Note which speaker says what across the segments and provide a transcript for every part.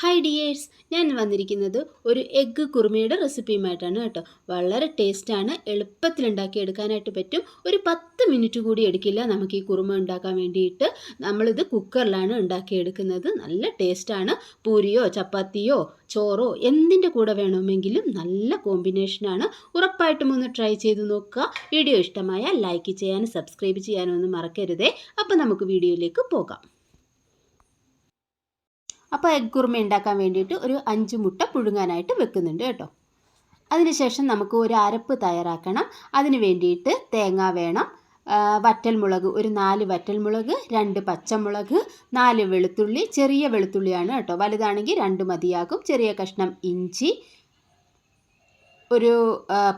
Speaker 1: Hi dears ഞാൻ വന്നിരിക്കുന്നത് ഒരു എഗ്ഗ് കുറുമയുടെ റെസിപ്പിയുമായിട്ടാണ് കേട്ടോ. വളരെ ടേസ്റ്റാണ് എളുപ്പത്തിൽ ഉണ്ടാക്കി എടുക്കാനായിട്ട് പറ്റും. ഒരു പത്ത് മിനിറ്റ് കൂടി എടുക്കില്ല നമുക്ക് ഈ കുറുമ ഉണ്ടാക്കാൻ വേണ്ടിയിട്ട്. നമ്മളിത് കുക്കറിലാണ് ഉണ്ടാക്കിയെടുക്കുന്നത്. നല്ല ടേസ്റ്റാണ് പൂരിയോ ചപ്പാത്തിയോ ചോറോ എന്തിന്റെ കൂടെ വേണമെങ്കിലും നല്ല കോമ്പിനേഷനാണ് ഉറപ്പായിട്ടും ഒന്ന് ട്രൈ ചെയ്ത് നോക്കുക. വീഡിയോ ഇഷ്ടമായാൽ ലൈക്ക് ചെയ്യാനും സബ്സ്ക്രൈബ് ചെയ്യാനും ഒന്നും മറക്കരുതേ. അപ്പോൾ നമുക്ക് വീഡിയോയിലേക്ക് പോകാം. അപ്പോൾ എഗ് കുറുമ ഉണ്ടാക്കാൻ വേണ്ടിയിട്ട് ഒരു അഞ്ച് മുട്ട പുഴുങ്ങാനായിട്ട് വെക്കുന്നുണ്ട് കേട്ടോ. അതിനുശേഷം നമുക്ക് ഒരു അരപ്പ് തയ്യാറാക്കണം. അതിന് വേണ്ടിയിട്ട് തേങ്ങ വേണം. വറ്റൽമുളക് ഒരു നാല് വറ്റൽമുളക് രണ്ട് പച്ചമുളക് നാല് വെളുത്തുള്ളി ചെറിയ വെളുത്തുള്ളിയാണ് കേട്ടോ. വലുതാണെങ്കിൽ രണ്ട് മതിയാകും. ചെറിയ കഷ്ണം ഇഞ്ചി ഒരു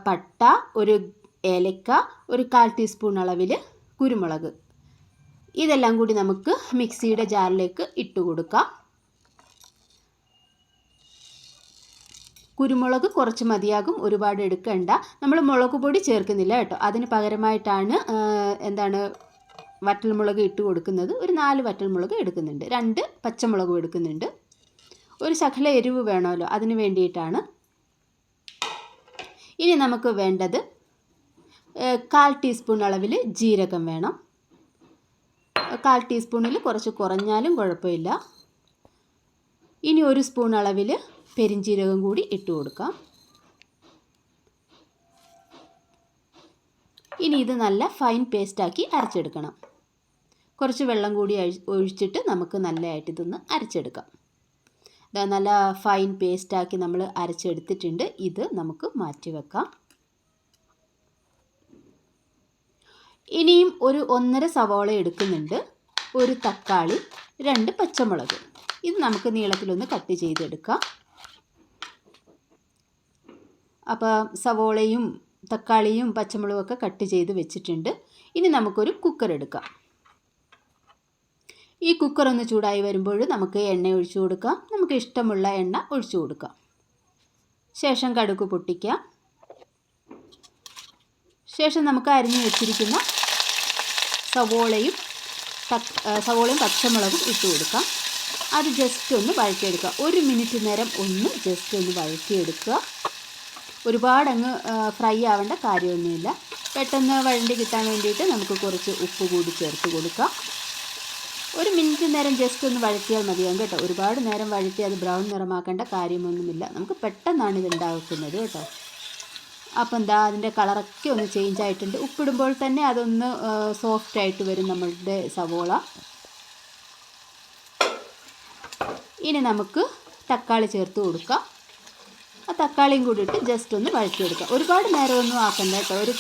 Speaker 1: പട്ട ഒരു ഏലക്ക ഒരു കാൽ ടീസ്പൂൺ അളവിൽ കുരുമുളക്. ഇതെല്ലാം കൂടി നമുക്ക് മിക്സിയുടെ ജാറിലേക്ക് ഇട്ട് കൊടുക്കാം. കുരുമുളക് കുറച്ച് മതിയാകും ഒരുപാട് എടുക്കേണ്ട. നമ്മൾ മുളക് പൊടി ചേർക്കുന്നില്ല കേട്ടോ. അതിന് പകരമായിട്ടാണ് എന്താണ് വറ്റൽമുളക് ഇട്ട് കൊടുക്കുന്നത്. ഒരു നാല് വറ്റൽമുളക് എടുക്കുന്നുണ്ട്. രണ്ട് പച്ചമുളകും എടുക്കുന്നുണ്ട്. ഒരു ശകല എരിവ് വേണമല്ലോ അതിന് വേണ്ടിയിട്ടാണ്. ഇനി നമുക്ക് വേണ്ടത് കാൽ ടീസ്പൂൺ അളവിൽ ജീരകം വേണം. കാൽ ടീസ്പൂണിൽ കുറച്ച് കുറഞ്ഞാലും കുഴപ്പമില്ല. ഇനി ഒരു സ്പൂൺ അളവിൽ പെരിഞ്ചീരകം കൂടി ഇട്ട് കൊടുക്കാം. ഇനി ഇത് നല്ല ഫൈൻ പേസ്റ്റാക്കി അരച്ചെടുക്കണം. കുറച്ച് വെള്ളം കൂടി ഒഴിച്ചിട്ട് നമുക്ക് നല്ലതായിട്ട് ഇതൊന്ന് അരച്ചെടുക്കാം. നല്ല ഫൈൻ പേസ്റ്റാക്കി നമ്മൾ അരച്ചെടുത്തിട്ടുണ്ട്. ഇത് നമുക്ക് മാറ്റി വെക്കാം. ഇനിയും ഒരു ഒന്നര സവാള എടുക്കുന്നുണ്ട്. ഒരു തക്കാളി രണ്ട് പച്ചമുളക്. ഇത് നമുക്ക് നീളത്തിലൊന്ന് കട്ട് ചെയ്തെടുക്കാം. അപ്പോൾ സവോളയും തക്കാളിയും പച്ചമുളകും ഒക്കെ കട്ട് ചെയ്ത് വെച്ചിട്ടുണ്ട്. ഇനി നമുക്കൊരു കുക്കർ എടുക്കാം. ഈ കുക്കർ ഒന്ന് ചൂടായി വരുമ്പോൾ നമുക്ക് എണ്ണ ഒഴിച്ചു കൊടുക്കാം. നമുക്ക് ഇഷ്ടമുള്ള എണ്ണ ഒഴിച്ചു കൊടുക്കാം. ശേഷം കടുക് പൊട്ടിക്കാം. ശേഷം നമുക്ക് അരിഞ്ഞു വെച്ചിരിക്കുന്ന സവോളയും സവോളയും പച്ചമുളകും ഇട്ട് കൊടുക്കാം. അത് ജസ്റ്റ് ഒന്ന് വഴറ്റിയെടുക്കുക. ഒരു മിനിറ്റ് നേരം ഒന്ന് ജസ്റ്റ് ഒന്ന് വഴറ്റിയെടുക്കുക. ഒരുപാട് അങ്ങ് ഫ്രൈ ആവേണ്ട കാര്യമൊന്നുമില്ല. പെട്ടെന്ന് വഴണ്ടി കിട്ടാൻ വേണ്ടിയിട്ട് നമുക്ക് കുറച്ച് ഉപ്പ് കൂടി ചേർത്ത് കൊടുക്കാം. ഒരു മിനിറ്റ് നേരം ജസ്റ്റ് ഒന്ന് വഴറ്റിയാൽ മതിയാകും കേട്ടോ ഒരുപാട് നേരം വഴറ്റി അത് ബ്രൗൺ നിറമാക്കേണ്ട കാര്യമൊന്നുമില്ല. നമുക്ക് പെട്ടെന്നാണ് ഇത് ഉണ്ടാക്കുന്നത് കേട്ടോ. അപ്പം എന്താ അതിന്റെ കളറൊക്കെ ഒന്ന് ചേഞ്ച് ആയിട്ടുണ്ട്. ഉപ്പിടുമ്പോൾ തന്നെ അതൊന്ന് സോഫ്റ്റ് ആയിട്ട് വരും നമ്മളുടെ സവോള. ഇനി നമുക്ക് തക്കാളി ചേർത്ത് കൊടുക്കാം. ആ തക്കാളിയും കൂടി ഇട്ട് ജസ്റ്റ് ഒന്ന് വഴറ്റിയെടുക്കുക ഒരുപാട് നേരമൊന്നും ആക്കണ്ട കേട്ടോ. ഒരു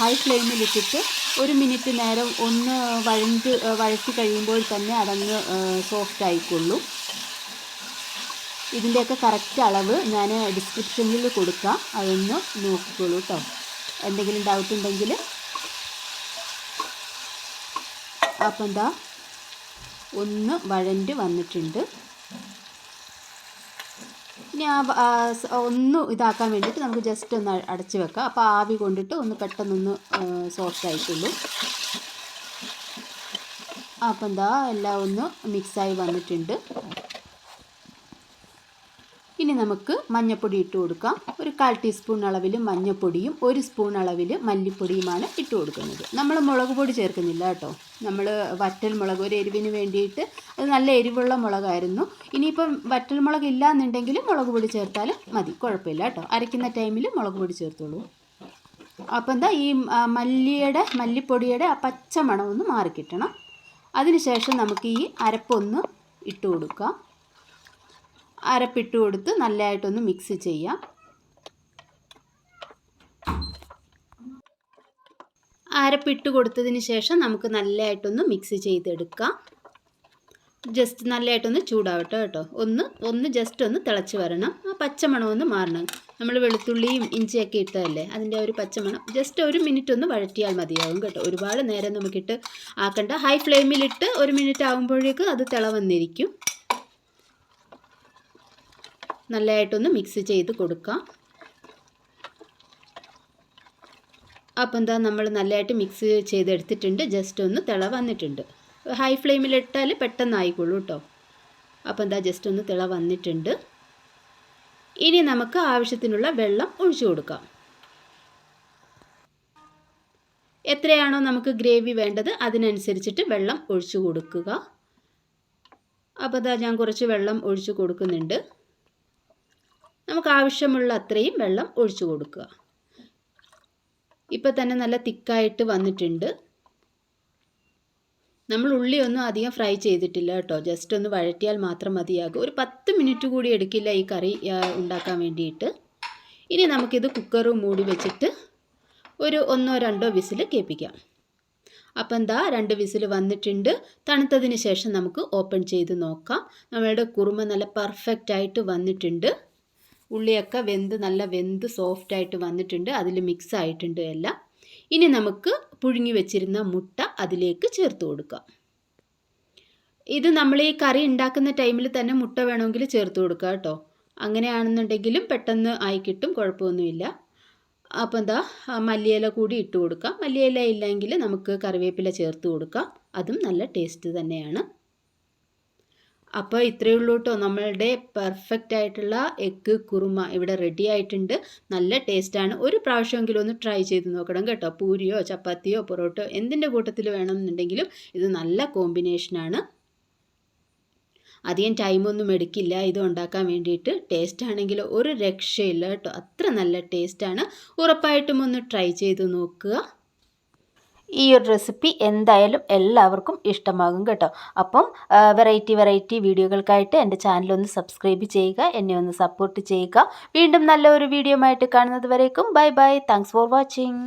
Speaker 1: ഹൈ ഫ്ലെയിമിൽ ഇട്ടിട്ട് ഒരു മിനിറ്റ് നേരം ഒന്ന് വഴഞ്ഞ് വഴറ്റി കഴിയുമ്പോൾ തന്നെ അതങ്ങ് സോഫ്റ്റ് ആയിക്കൊള്ളും. ഇതിന്റെയൊക്കെ കറക്റ്റ് അളവ് ഞാൻ ഡിസ്ക്രിപ്ഷനിൽ കൊടുക്കാം. അതൊന്ന് നോക്കിക്കോളൂ കേട്ടോ എന്തെങ്കിലും ഡൗട്ട് ഉണ്ടെങ്കിൽ. അപ്പം എന്താ? ഒന്ന് വഴണ്ട് വന്നിട്ടുണ്ട്. ഇനി ആ ഒന്ന് ഇതാക്കാൻ വേണ്ടിയിട്ട് നമുക്ക് ജസ്റ്റ് ഒന്ന് അടച്ച് വെക്കാം. അപ്പോൾ ആവി കൊണ്ടിട്ട് ഒന്ന് പെട്ടെന്നൊന്ന് സോഫ്റ്റ് ആയിട്ടുള്ളൂ. അപ്പോൾ എന്താ എല്ലാം ഒന്ന് മിക്സായി വന്നിട്ടുണ്ട്. ഇനി നമുക്ക് മഞ്ഞൾപ്പൊടി ഇട്ട് കൊടുക്കാം. ഒരു കാൽ ടീസ്പൂൺ അളവിൽ മഞ്ഞൾപ്പൊടിയും ഒരു സ്പൂൺ അളവിൽ മല്ലിപ്പൊടിയുമാണ് ഇട്ട് കൊടുക്കുന്നത്. നമ്മൾ മുളക് പൊടി ചേർക്കുന്നില്ല കേട്ടോ. നമ്മൾ വറ്റൽ മുളക് ഒരു എരിവിന് വേണ്ടിയിട്ട് അത് നല്ല എരിവുള്ള മുളകായിരുന്നു. ഇനിയിപ്പം വറ്റൽ മുളക് ഇല്ലാന്നുണ്ടെങ്കിൽ മുളക് പൊടി ചേർത്താൽ മതി. കുഴപ്പമില്ല കേട്ടോ. അരയ്ക്കുന്ന ടൈമിൽ മുളക് പൊടി ചേർത്തോളൂ. അപ്പോൾ എന്താ ഈ മല്ലിയുടെ മല്ലിപ്പൊടിയുടെ ആ പച്ച മണമൊന്ന് മാറിക്കിട്ടണം. അതിനുശേഷം നമുക്ക് ഈ അരപ്പൊന്ന് ഇട്ട് കൊടുക്കാം. അരപ്പിട്ട് കൊടുത്ത് നല്ലതായിട്ടൊന്ന് മിക്സ് ചെയ്യാം. അരപ്പിട്ട് കൊടുത്തതിന് ശേഷം നമുക്ക് നല്ലതായിട്ടൊന്ന് മിക്സ് ചെയ്തെടുക്കാം. ജസ്റ്റ് നല്ലതായിട്ടൊന്ന് ചൂടാവട്ടെ കേട്ടോ. ഒന്ന് ഒന്ന് ജസ്റ്റ് ഒന്ന് തിളച്ച് വരണം. ആ പച്ചമണം ഒന്ന് മാറണം. നമ്മൾ വെളുത്തുള്ളിയും ഇഞ്ചിയൊക്കെ ഇട്ടതല്ലേ? അതിന്റെ ഒരു പച്ചമണം. ജസ്റ്റ് ഒരു മിനിറ്റ് ഒന്ന് വഴറ്റിയാൽ മതിയാവും കേട്ടോ. ഒരുപാട് നേരം നമുക്കിട്ട് ആക്കണ്ട. ഹൈ ഫ്ലെയിമിലിട്ട് ഒരു മിനിറ്റ് ആകുമ്പോഴേക്കും അത് തിള വന്നിരിക്കും. നല്ലതായിട്ടൊന്ന് മിക്സ് ചെയ്ത് കൊടുക്കാം. അപ്പോൾ എന്താ നമ്മൾ നല്ലതായിട്ട് മിക്സ് ചെയ്തെടുത്തിട്ടുണ്ട്. ജസ്റ്റ് ഒന്ന് തിള വന്നിട്ടുണ്ട്. ഹൈ ഫ്ലെയിമിലിട്ടാൽ പെട്ടെന്ന് ആയിക്കോളൂ കേട്ടോ. അപ്പോൾ എന്താ ജസ്റ്റ് ഒന്ന് തിള വന്നിട്ടുണ്ട്. ഇനി നമുക്ക് ആവശ്യത്തിനുള്ള വെള്ളം ഒഴിച്ചു കൊടുക്കാം. എത്രയാണോ നമുക്ക് ഗ്രേവി വേണ്ടത് അതിനനുസരിച്ചിട്ട് വെള്ളം ഒഴിച്ചു കൊടുക്കുക. അപ്പോൾ അതാ ഞാൻ കുറച്ച് വെള്ളം ഒഴിച്ചു കൊടുക്കുന്നുണ്ട്. നമുക്ക് ആവശ്യമുള്ള അത്രയും വെള്ളം ഒഴിച്ചു കൊടുക്കുക. ഇപ്പോൾ തന്നെ നല്ല തിക്കായിട്ട് വന്നിട്ടുണ്ട്. നമ്മൾ ഉള്ളി ഒന്നും അധികം ഫ്രൈ ചെയ്തിട്ടില്ല കേട്ടോ. ജസ്റ്റ് ഒന്ന് വഴറ്റിയാൽ മാത്രം മതിയാകും. ഒരു പത്ത് മിനിറ്റ് കൂടി എടുക്കില്ല ഈ കറി ഉണ്ടാക്കാൻ വേണ്ടിയിട്ട്. ഇനി നമുക്കിത് കുക്കർ മൂടി വെച്ചിട്ട് ഒരു ഒന്നോ രണ്ടോ വിസിൽ കേൾപ്പിക്കാം. അപ്പം എന്താ രണ്ട് വിസിൽ വന്നിട്ടുണ്ട്. തണുത്തതിന് ശേഷം നമുക്ക് ഓപ്പൺ ചെയ്ത് നോക്കാം. നമ്മളുടെ കുറുമ നല്ല പെർഫെക്റ്റ് ആയിട്ട് വന്നിട്ടുണ്ട്. ഉള്ളിയൊക്കെ വെന്ത് നല്ല വെന്ത് സോഫ്റ്റ് ആയിട്ട് വന്നിട്ടുണ്ട്. അതിൽ മിക്സ് ആയിട്ടുണ്ട് എല്ലാം. ഇനി നമുക്ക് പുഴുങ്ങി വെച്ചിരുന്ന മുട്ട അതിലേക്ക് ചേർത്ത് കൊടുക്കാം. ഇത് നമ്മൾ ഈ കറി ഉണ്ടാക്കുന്ന ടൈമിൽ തന്നെ മുട്ട വേണമെങ്കിൽ ചേർത്ത് കൊടുക്കുക കേട്ടോ. അങ്ങനെയാണെന്നുണ്ടെങ്കിലും പെട്ടെന്ന് ആയി കിട്ടും കുഴപ്പമൊന്നുമില്ല. അപ്പോൾ എന്താ മല്ലിയില കൂടി ഇട്ട് കൊടുക്കാം. മല്ലിയില ഇല്ലെങ്കിൽ നമുക്ക് കറിവേപ്പില ചേർത്ത് കൊടുക്കാം. അതും നല്ല ടേസ്റ്റ് തന്നെയാണ്. അപ്പോൾ ഇത്രയേ ഉള്ളൂ കേട്ടോ നമ്മളുടെ പെർഫെക്റ്റ് ആയിട്ടുള്ള എഗ്ഗ് കുറുമ ഇവിടെ റെഡി ആയിട്ടുണ്ട്. നല്ല ടേസ്റ്റാണ് ഒരു പ്രാവശ്യമെങ്കിലും ഒന്ന് ട്രൈ ചെയ്ത് നോക്കണം കേട്ടോ. പൂരിയോ ചപ്പാത്തിയോ പൊറോട്ടോ എന്തിന്റെ കൂട്ടത്തിൽ വേണമെന്നുണ്ടെങ്കിലും ഇത് നല്ല കോമ്പിനേഷനാണ് അധികം ടൈമൊന്നും എടുക്കില്ല. ഇത് ഉണ്ടാക്കാൻ വേണ്ടിയിട്ട് ടേസ്റ്റ് ആണെങ്കിൽ ഒരു രക്ഷയില്ല കേട്ടോ അത്ര നല്ല ടേസ്റ്റാണ് ഉറപ്പായിട്ടും ഒന്ന് ട്രൈ ചെയ്ത് നോക്കുക. ഈ ഒരു റെസിപ്പി എന്തായാലും എല്ലാവർക്കും ഇഷ്ടമാകും കേട്ടോ. അപ്പം വെറൈറ്റി വെറൈറ്റി വീഡിയോകൾക്കായിട്ട് എന്റെ ചാനൽ ഒന്ന് സബ്സ്ക്രൈബ് ചെയ്യുക എന്നെ ഒന്ന് സപ്പോർട്ട് ചെയ്യുക. വീണ്ടും നല്ല ഒരു വീഡിയോ ആയിട്ട് കാണുന്നത് വരേക്കും. Bye bye thanks for watching